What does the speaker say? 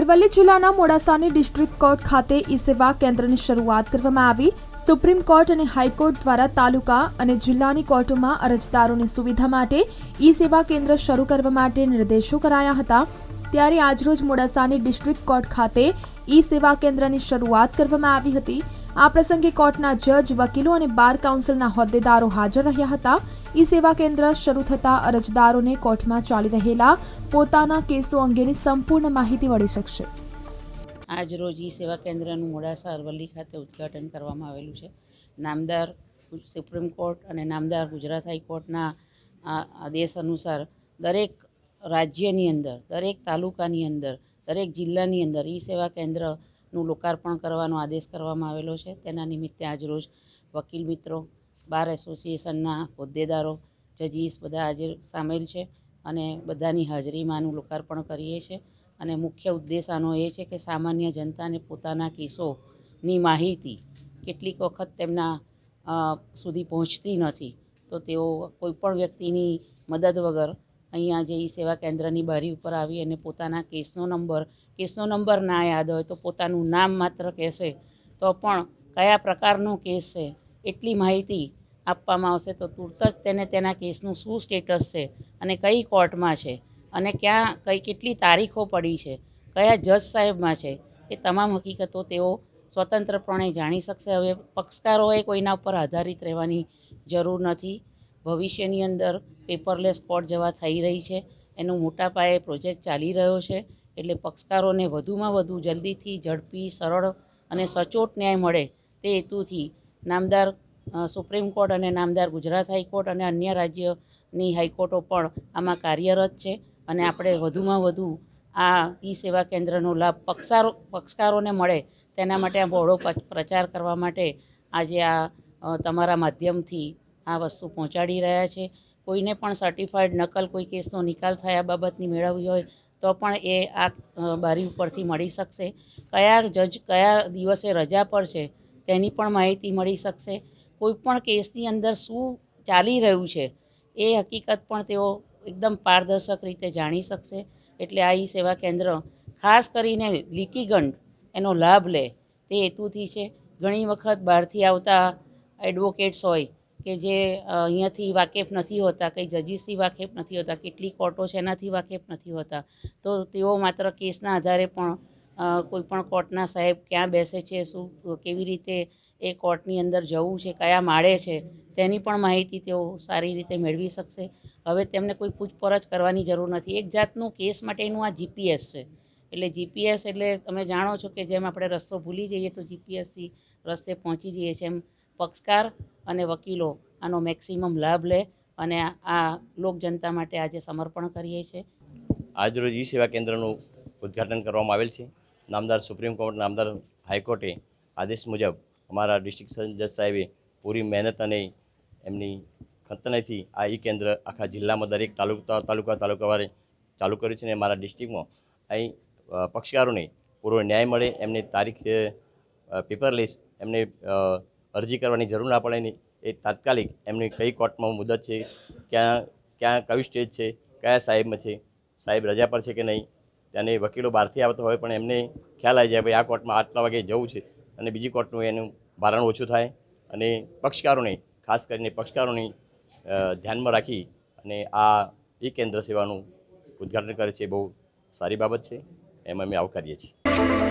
અરવલ્લી જિલ્લાના મોડાસાની district court ખાતે ઈ સેવા કેન્દ્રની શરૂઆત કરવામાં આવી. સુપ્રીમ કોર્ટ અને હાઈકોર્ટ દ્વારા તાલુકા અને જિલ્લાની કોર્ટોમાં અરજદારોની સુવિધા માટે ઈ સેવા કેન્દ્ર શરૂ કરવા માટે નિર્દેશો કરાયા હતા. ત્યારે આજરોજ મોડાસાની ડિસ્ટ્રિક્ટ કોર્ટ ખાતે ઈ સેવા કેન્દ્રની શરૂઆત કરવામાં આવી હતી. આ પ્રસંગે કોર્ટના જજ, વકીલો અને બાર કાઉન્સિલના હોદ્દેદારો હાજર રહ્યા હતા. ઈ સેવા કેન્દ્ર શરૂ થતા અરજદારોને કોર્ટમાં ચાલી રહેલા પોતાના કેસો અંગેની સંપૂર્ણ માહિતી મળી શકશે. આજ રોજ ઈ સેવા કેન્દ્રનું મોડાસા અરવલ્લી ખાતે ઉદ્ઘાટન કરવામાં આવેલું છે. નામદાર સુપ્રીમ કોર્ટ અને નામદાર ગુજરાત હાઈકોર્ટના આદેશ અનુસાર દરેક રાજ્યની અંદર, દરેક તાલુકાની અંદર, દરેક જિલ્લાની અંદર ઈ સેવા કેન્દ્રનું લોકાર્પણ કરવાનો આદેશ કરવામાં આવેલો છે. તેના નિમિત્તે આજરોજ વકીલ મિત્રો, બાર એસોસિએશનના હોદ્દેદારો, જજીસ બધા આજે સામેલ છે અને બધાની હાજરીમાં આનું લોકાર્પણ કરીએ છીએ અને મુખ્ય ઉદ્દેશ આનો એ છે કે સામાન્ય જનતાને પોતાના કેસોની માહિતી કેટલીક વખત તેમના સુધી પહોંચતી નથી. તો તેઓ કોઈપણ વ્યક્તિની મદદ વગર અહીંયા જે ઈ સેવા કેન્દ્રની બારી ઉપર આવી અને પોતાના કેસનો નંબર કેસનો નંબર ના યાદ હોય તો પોતાનું નામ માત્ર કહેશે. તો પણ કયા પ્રકારનો કેસ છે, એટલી માહિતી આપવામાં આવશે તો તુરત જ તેને તેના કેસનું શું સ્ટેટસ છે અને કઈ કોર્ટમાં છે અને ક્યાં, કઈ કેટલી તારીખો પડી છે, કયા જજ સાહેબમાં છે, એ તમામ હકીકતો તેઓ સ્વતંત્રપણે જાણી શકશે. હવે પક્ષકારોએ કોઈના ઉપર આધારિત રહેવાની જરૂર નથી. ભવિષ્યની અંદર પેપરલેસ કોર્ટ જવા થઈ રહી છે. એનો મોટા પાયે પ્રોજેક્ટ ચાલી રહ્યો છે. એટલે પક્ષકારોને વધુમાં વધુ જલ્દીથી ઝડપી, સરળ અને સચોટ ન્યાય મળે તે હેતુથી નામદાર સુપ્રીમ કોર્ટ અને નામદાર ગુજરાત હાઈકોર્ટ અને અન્ય રાજ્યની હાઈકોર્ટો પણ આમાં કાર્યરત છે. અને આપણે વધુમાં વધુ આ ઈ સેવા કેન્દ્રનો લાભ પક્ષારો, પક્ષકારોને મળે તેના માટે આ બહોળો પ્રચાર કરવા માટે આજે આ તમારા માધ્યમથી આ વસ્તુ પહોંચાડી રહ્યા છે. કોઈને પણ સર્ટિફાઈડ નકલ કોઈ કેસનો નિકાલ થયા બાબતની મેળવવી હોય તો પણ એ આ બારી ઉપરથી મળી શકશે. કયા જજ, કયા દિવસે રજા પર છે તેની પણ માહિતી મળી શકશે. કોઈ પણ કેસની અંદર શું ચાલી રહ્યું છે એ હકીકત પણ તેઓ એકદમ પારદર્શક રીતે જાણી શકશે. એટલે આ ઈ સેવા કેન્દ્ર ખાસ કરીને લીકીગંડ એનો લાભ લે તે હેતુથી છે. ઘણી વખત બહારથી આવતા એડવોકેટ્સ હોય કે જે અહીંયાથી વાકેફ નથી હોતા, કંઈ જજીસથી વાકેફ નથી હોતા કેટલી કોર્ટો છે એનાથી વાકેફ નથી હોતા, તો તેઓ માત્ર કેસના આધારે પણ કોઈપણ કોઈ પણ કોર્ટના સાહેબ ક્યાં બેસે છે, શું કેવી રીતે એ કોર્ટની અંદર જવું છે, કયા માળે છે, તેની પણ માહિતી તેઓ સારી રીતે મેળવી શકશે. હવે તેમને કોઈ પૂછપરછ કરવાની જરૂર નથી. એક જાતનું કેસ માટેનું આ જીપીએસ છે. એટલે જીપીએસ એટલે તમે જાણો છો કે જેમ આપણે રસ્તો ભૂલી જઈએ તો જીપીએસથી રસ્તે પહોંચી જઈએ છીએ એમ પક્ષકાર અને વકીલો આનો મેક્સિમમ લાભ લે અને આ- લોક જનતા માટે આજે સમર્પણ કરીએ છીએ. આજરોજ ઈ સેવા કેન્દ્રનું ઉદ્ઘાટન કરવામાં આવેલ છે. નામદાર સુપ્રીમ કોર્ટ નામદાર હાઈકોર્ટે આદેશ મુજબ અમારા ડિસ્ટ્રિક્ટ જજ સાહેબે પૂરી મહેનત અને એમની ખંતનયથી આ ઈ કેન્દ્ર આખા જિલ્લામાં દરેક તાલુકા તાલુકા તાલુકાવારે ચાલુ કર્યું છે અને મારા ડિસ્ટ્રિક્ટમાં અહીં પક્ષકારોને પૂરો ન્યાય મળે એમની તારીખ પેપરલેસ એમને અ, અરજી કરવાની જરૂર ના પડે નહીં એ તાત્કાલિક એમની કઈ કોર્ટમાં મુદત છે, ક્યાં ક્યાં, કયું સ્ટેજ છે, કયા સાહેબમાં છે, સાહેબ રજા પર છે કે નહીં અને વકીલો બહારથી આવતા હોય પણ એમને ખ્યાલ આવી જાય ભાઈ આ કોર્ટમાં આટલા વાગે જવું છે અને બીજી કોર્ટનું એનું ભારણ ઓછું થાય અને પક્ષકારોને, ખાસ કરીને પક્ષકારોની ધ્યાનમાં રાખી અને આ ઈ કેન્દ્ર સેવાનું ઉદ્ઘાટન કરે છે એ બહુ સારી બાબત છે. એમ અમે આવકારીએ છીએ.